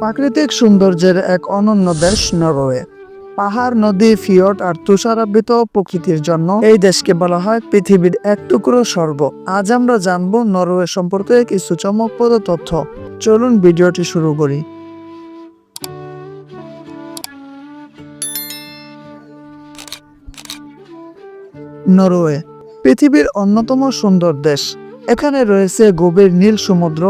প্রাকৃতিক সৌন্দর্যের এক অনন্য দেশ নরওয়ে। পাহাড়, নদী, ফিয়ট আর তুষারাবৃত প্রকৃতির জন্য এই দেশকে বলা হয় পৃথিবীর এক টুকরো স্বর্গ। আজ আমরা জানব নরওয়ে সম্পর্কে কিছু চমকপ্রদ তথ্য। চলুন ভিডিওটি শুরু করি। নরওয়ে, পৃথিবীর অন্যতম সুন্দর দেশ। এখানে রয়েছে গভীর নীল সমুদ্র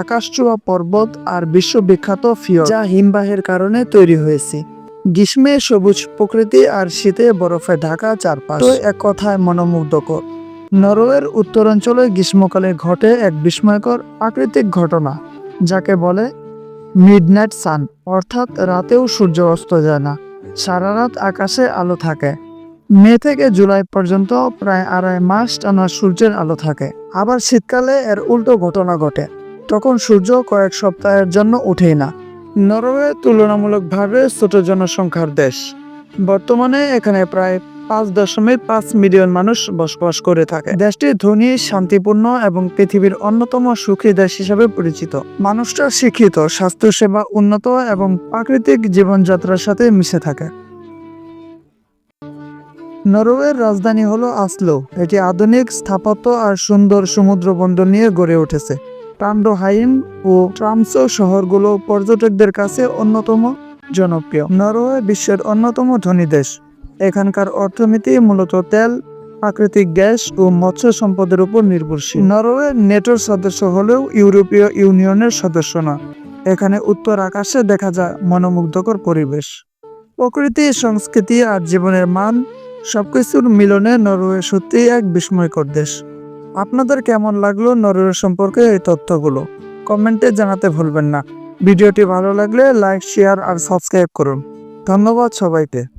আকাশচুয়া পর্বত আর বিশ্ববিখ্যাত ফিয়র যা হিমবাহের কারণে তৈরি হয়েছে। গ্রীষ্মে সবুজ প্রকৃতি আর শীতে বরফে ঢাকা চারপাশ। এক কথায় মনোমুগ্ধকর। নরওয়ের উত্তরাঞ্চলে গ্রীষ্মকালে ঘটে এক বিস্ময়কর প্রাকৃতিক ঘটনা, যাকে বলে মিডনাইট সান, অর্থাৎ রাতেও সূর্য অস্ত যায় না, সারা রাত আকাশে আলো থাকে। মে থেকে জুলাই পর্যন্ত প্রায় আড়াই মাস টানা সূর্যের আলো থাকে। আবার শীতকালে এর উল্টো ঘটনা ঘটে। তখন সূর্য কয়েক সপ্তাহের জন্য ওঠেই না। নরওয়ে তুলনামূলকভাবে ছোট জনসংখ্যার দেশ। বর্তমানে এখানে প্রায় পাঁচ দশমিক পাঁচ মিলিয়ন মানুষ বসবাস করে থাকে। দেশটি ধনী, শান্তিপূর্ণ এবং পৃথিবীর অন্যতম সুখী দেশ হিসেবে পরিচিত। মানুষরা শিক্ষিত, স্বাস্থ্যসেবা উন্নত এবং প্রাকৃতিক জীবনযাত্রার সাথে মিশে থাকে। নরওয়ের রাজধানী হলো আসলো। এটি আধুনিক, স্থাপত্য আর সুন্দর সমুদ্র বন্দর নিয়ে গড়ে উঠেছে। টান্ডোহাইম ও ট্রামসো শহরগুলো পর্যটকদের কাছে অন্যতম জনপ্রিয়। নরওয়ে বিশ্বের অন্যতম ধনী দেশ। এখানকার অর্থনীতি মূলত তেল, প্রাকৃতিক গ্যাস ও মৎস্য সম্পদের উপর নির্ভরশীল। নরওয়ে নেটোর সদস্য হলেও ইউরোপীয় ইউনিয়নের সদস্য না এখানে উত্তর আকাশে দেখা যায় মনোমুগ্ধকর পরিবেশ। প্রকৃতি, সংস্কৃতি আর জীবনের মান সবকিছুর মিলনে নরওয়ে সত্যি এক বিস্ময়কর দেশ। আপনাদের কেমন লাগল নরওয়ে সম্পর্কে এই তথ্যগুলো? কমেন্টে জানাতে ভুলবেন না। ভিডিওটি ভালো লাগলে লাইক, শেয়ার আর সাবস্ক্রাইব করুন। ধন্যবাদ সবাইকে।